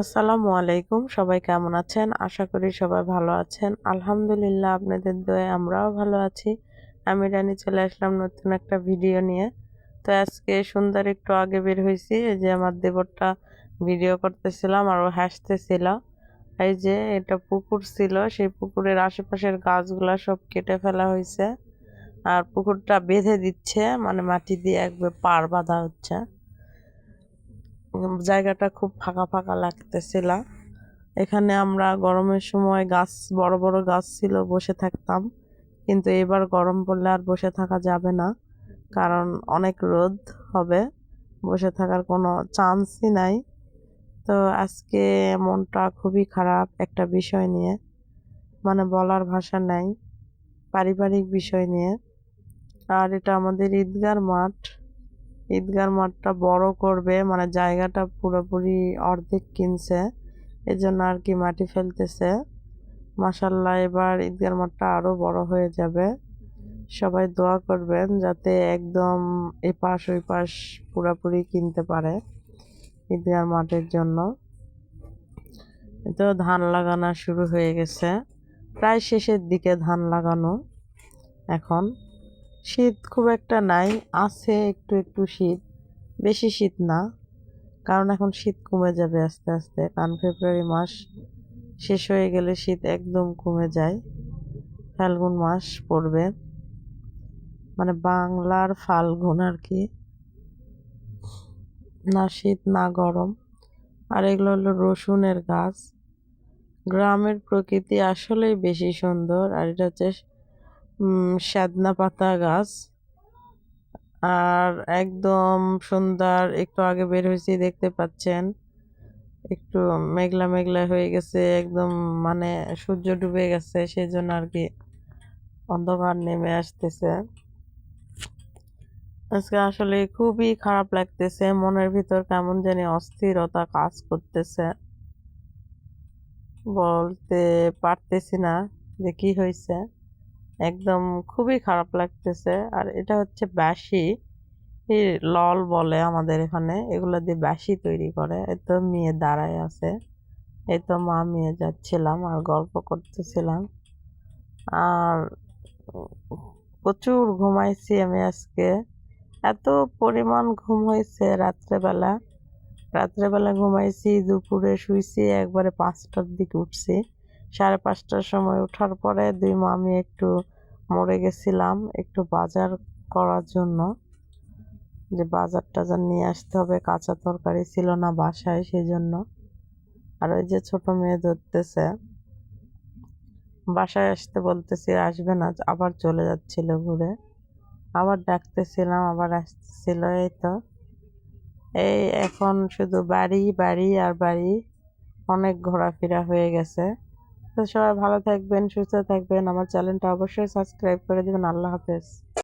আসসালামু আলাইকুম, সবাই কেমন আছেন? আশা করি সবাই ভালো আছেন। আলহামদুলিল্লাহ, আপনাদের দয়ে আমরাও ভালো আছি। আমি রানি চলে আসলাম নতুন একটা ভিডিও নিয়ে। তো আজকে সুন্দর একটু আগে বের হয়েছি, এই যে আমার দেবরটা ভিডিও করতেছিলাম আর ও হাসতেছিল। এই যে এটা পুকুর ছিল, সেই পুকুরের আশেপাশের গাছগুলা সব কেটে ফেলা হয়েছে। আর পুকুরটা বেঁধে দিচ্ছে মানে মাটি দিয়ে একবার পার বাঁধা হচ্ছে। জায়গাটা খুব ফাঁকা ফাঁকা লাগতেছিল। এখানে আমরা গরমের সময় গাছ, বড় বড় গাছ ছিল, বসে থাকতাম। কিন্তু এবার গরম পড়লে আর বসে থাকা যাবে না, কারণ অনেক রোদ হবে। বসে থাকার কোনো চান্সই নাই। তো আজকে মনটা খুবই খারাপ একটা বিষয় নিয়ে মানে বলার ভাষা নাই, পারিবারিক বিষয় নিয়ে। আর এটা আমাদের ঈদগার মাঠ। ঈদগার মাঠটা বড় করবে মানে জায়গাটা পুরোপুরি অর্ধেক কিনছে, এজন্য আর কি মাটি ফেলতেছে। মাসাল্লাহ এবার ঈদগার মাঠটা আরও বড় হয়ে যাবে। সবাই দোয়া করবেন যাতে একদম এপাশ ওই পাশ পুরোপুরি কিনতে পারে ঈদগার মাঠের জন্য। তো ধান লাগানো শুরু হয়ে গেছে। প্রায় শেষের দিকে ধান লাগানো এখন। শীত খুব একটা নাই, আছে একটু একটু শীত। বেশি শীত না, কারণ এখন শীত কমে যাবে আস্তে আস্তে। কারণ ফেব্রুয়ারি মাস শেষ হয়ে গেলে শীত একদম কমে যায়। ফাল্গুন মাস পড়বে। মানে বাংলার ফাল্গুন আর কি। না শীত, না গরম। আর এগুলো হলো রসুনের গাছ। গ্রামের প্রকৃতি আসলেই বেশি সুন্দর। আর এটা হচ্ছে সাদনা পাতা গাছ। আর একদম সুন্দর, একটু আগে বের হয়েছি, দেখতে পাচ্ছেন। একটু মেঘলা মেঘলা হয়ে গেছে, একদম মানে সূর্য ডুবে গেছে সেই জন্য আর কি অন্ধকার নেমে আসতেছে। আজকে আসলে খুবই খারাপ লাগতেছে, মনের ভিতর কেমন জানি অস্থিরতা কাজ করতেছে। বলতে পারতেছি না যে কি হয়েছে। একদম খুবই খারাপ লাগতেছে। আর এটা হচ্ছে ব্যাসি লল বলে আমাদের এখানে, এগুলো দিয়ে ব্যাসি তৈরি করে। এই তো মেয়ে দাঁড়ায় আছে। এই তো মা মেয়ে যাচ্ছিলাম আর গল্প করতেছিলাম। আর প্রচুর ঘুমাইছি আমি আজকে। এত পরিমাণ ঘুম হয়েছে রাত্রেবেলা। রাত্রেবেলা ঘুমাইছি, দুপুরে শুইছি, একবারে পাঁচটার দিকে উঠছি। সাড়ে পাঁচটার সময় ওঠার পরে দুই মামি একটু মরে গেছিলাম একটু বাজার করার জন্য। যে বাজার টাজার নিয়ে আসতে হবে, কাঁচা তরকারি ছিল না বাসায় সেই জন্য আর ওই যে ছোট মেয়ে ধরতেছে, বাসায় আসতে বলতেছি, আসবে না, আবার চলে যাচ্ছিল ঘুরে। আবার ডাকতেছিলাম, আবার আসতেছিল এই তো। এই এখন শুধু বাড়ি বাড়ি আর বাড়ি, অনেক ঘোরাফেরা হয়ে গেছে। সবাই ভালো থাকবেন সুস্থ থাকবেন। আমার চ্যানেলটা অবশ্যই সাবস্ক্রাইব করে দেবেন। আল্লাহ হাফেজ।